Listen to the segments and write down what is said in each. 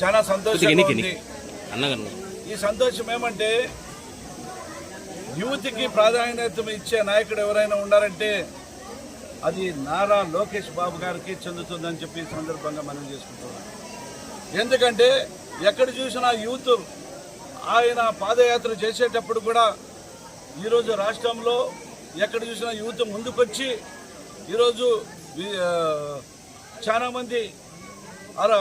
చాలా సంతోషం ఉంది. ఈ సంతోషం ఏమంటే యూత్కి ప్రాధాన్యత ఇచ్చే నాయకుడు ఎవరైనా ఉన్నారంటే అది నారా లోకేష్ బాబు గారికి చెందుతుందని చెప్పి సందర్భంగా మనం చేసుకుంటున్నాం. ఎందుకంటే ఎక్కడ చూసినా యూత్ ఆయన పాదయాత్ర చేసేటప్పుడు కూడా ఈరోజు రాష్ట్రంలో ఎక్కడ చూసినా యూత్ ముందుకొచ్చి ఈరోజు చాలామంది అలా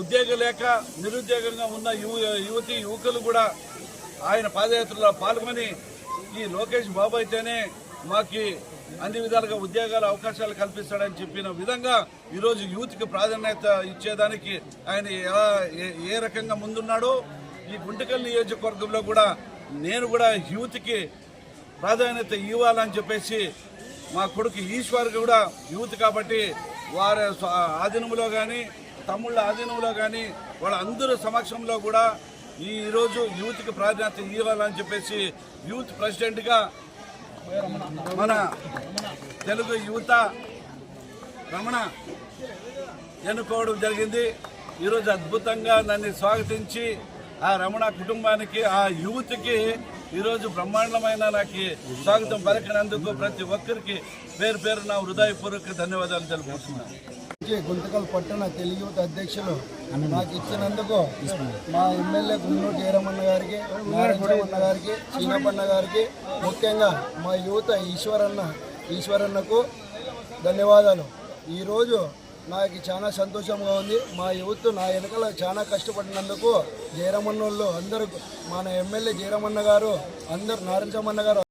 ఉద్యోగం లేక నిరుద్యోగంగా ఉన్న యువ యువతి యువకులు కూడా ఆయన పాదయాత్రలో పాల్గొని ఈ లోకేష్ బాబు అయితేనే మాకి అన్ని విధాలుగా ఉద్యోగాల అవకాశాలు కల్పిస్తాడని చెప్పిన విధంగా ఈరోజు యూత్కి ప్రాధాన్యత ఇచ్చేదానికి ఆయన ఎలా ఏ- ఏ రకంగా ముందున్నాడో ఈ గుంటకల్ నియోజకవర్గంలో కూడా నేను కూడా యూత్కి ప్రాధాన్యత ఇవ్వాలని చెప్పేసి మా కొడుకు ఈశ్వర్ కూడా యూత్ కాబట్టి వారి ఆధీనంలో కానీ తమ్ముళ్ళ ఆధీనంలో కానీ వాళ్ళందరి సమక్షంలో కూడా ఈరోజు యూత్కి ప్రాధాన్యత ఇవ్వాలని చెప్పేసి యూత్ ప్రెసిడెంట్గా మన తెలుగు యువత రమణ ఎన్నుకోవడం జరిగింది. ఈరోజు అద్భుతంగా నన్ను స్వాగతించి ఆ రమణ కుటుంబానికి ఆ యువతికి ఈరోజు బ్రహ్మాండమైన నాకు స్వాగతం పలికినందుకు ప్రతి ఒక్కరికి పేరు పేరు నా హృదయపూర్వక ధన్యవాదాలు తెలుపుతున్నాను గుంతకల్ పట్టణ తెలుగు యువత అధ్యక్షులు నాకు ఇచ్చినందుకు మా ఎమ్మెల్యే గుండూరు జయరమన్న గారికి నారాయణ గారికి చీనపన్న గారికి ముఖ్యంగా మా యువత ఈశ్వరన్న ఈశ్వరన్నకు ధన్యవాదాలు. ఈరోజు నాకు చాలా సంతోషంగా ఉంది. మా యువత నా వెనకాల చాలా కష్టపడినందుకు జయరమన్న వాళ్ళు అందరూ మన ఎమ్మెల్యే జయరమన్న గారు అందరు నారాయణ గారు